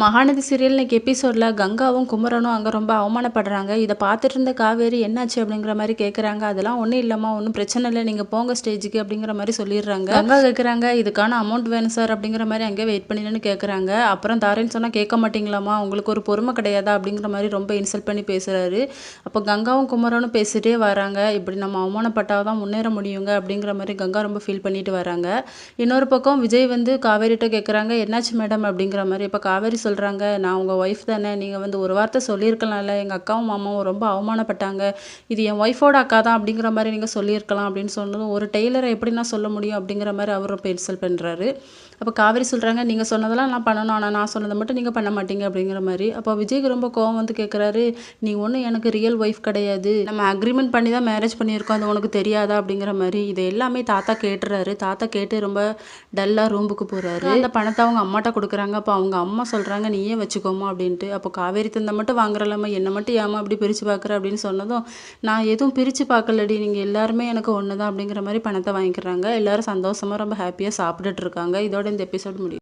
Mahanadi serial இன்னைக்கு எபிசோடில் கங்காவும் குமரனும் அங்கே ரொம்ப அவமானப்படுறாங்க. இதை பார்த்துட்டு இருந்த காவேரி என்னாச்சு அப்படிங்கிற மாதிரி கேட்குறாங்க அதெல்லாம் ஒன்றும் இல்லைம்மா ஒன்றும் பிரச்சனை இல்லை. நீங்கள் போங்க ஸ்டேஜுக்கு அப்படிங்கிற மாதிரி சொல்லிடுறாங்க. கங்கா கேட்குறாங்க இதுக்கான அமௌண்ட் வேணும் சார் அப்படிங்கிற மாதிரி அங்கே வெயிட் பண்ணிடுன்னு கேட்குறாங்க அப்புறம் தாரேன்னு சொன்னால் கேட்க மாட்டீங்களாம்மா உங்களுக்கு ஒரு பொறுமை கிடையாதா அப்படிங்கிற மாதிரி ரொம்ப இன்சல்ட் பண்ணி பேசுகிறாரு அப்போ கங்காவும் குமரனும் பேசிட்டே வராங்க. இப்படி நம்ம அவமானப்பட்டால் தான் முன்னேற முடியுங்க அப்படிங்கிற மாதிரி கங்கா ரொம்ப ஃபீல் பண்ணிட்டு வராங்க. இன்னொரு பக்கம் விஜய் வந்து காவேரிட்ட கேட்குறாங்க என்னாச்சு மேடம் அப்படிங்கிற மாதிரி. இப்போ காவேரி சொல்கிறாங்க நான் உங்கள் ஒய்ஃப் தானே. நீங்கள் வந்து ஒரு வார்த்தை சொல்லியிருக்கலாம்ல. எங்கள் அக்காவும் மாமாவும் ரொம்ப அவமானப்பட்டாங்க. இது என் ஒய்ஃபோட அக்கா தான் அப்படிங்கிற மாதிரி நீங்கள் சொல்லியிருக்கலாம் அப்படின்னு சொன்னதும் ஒரு டெய்லரை எப்படி நான் சொல்ல முடியும் அப்படிங்கிற மாதிரி அவர் ரொம்ப இன்சல்ட் பண்ணுறாரு அப்போ காவேரி சொல்கிறாங்க நீங்கள் சொன்னதெல்லாம் நான் பண்ணணும். ஆனால் நான் சொன்னதை மட்டும் நீங்கள் பண்ண மாட்டீங்க அப்படிங்கிற மாதிரி. அப்போ விஜய்க்கு ரொம்ப கோவம் வந்து கேட்குறாரு நீ ஒன்றும் எனக்கு ரியல் ஒய்ஃப் கிடையாது. நம்ம அக்ரிமெண்ட் பண்ணி தான் மேரேஜ் பண்ணியிருக்கோம். அது உனக்கு தெரியாதா? அப்படிங்கிற மாதிரி. இது எல்லாமே தாத்தா கேட்டுறாரு. தாத்தா கேட்டு ரொம்ப டல்லாக ரூமுக்கு போகிறாரு அந்த பணத்தை அவங்க அம்மாட்ட கொடுக்குறாங்க. அப்போ அவங்க அம்மா சொல்கிறாங்க நீயே வச்சுக்கோமா அப்படின்ட்டு. அப்போ காவேரி தந்தை மட்டும் வாங்குறலாமா என்னை மட்டும் ஏமா அப்படி பிரித்து பார்க்குற? அப்படின்னு சொன்னதும் நான் எதுவும் பிரித்து பார்க்கலடி நீங்கள் எல்லாருமே எனக்கு ஒன்று தான் அப்படிங்கிற மாதிரி பணத்தை வாங்கிக்கிறாங்க. எல்லாரும் சந்தோஷமாக ரொம்ப ஹாப்பியாக சாப்பிட்டுட்டு இருக்காங்க. இதோட இந்த எபிசோட் முடியும்.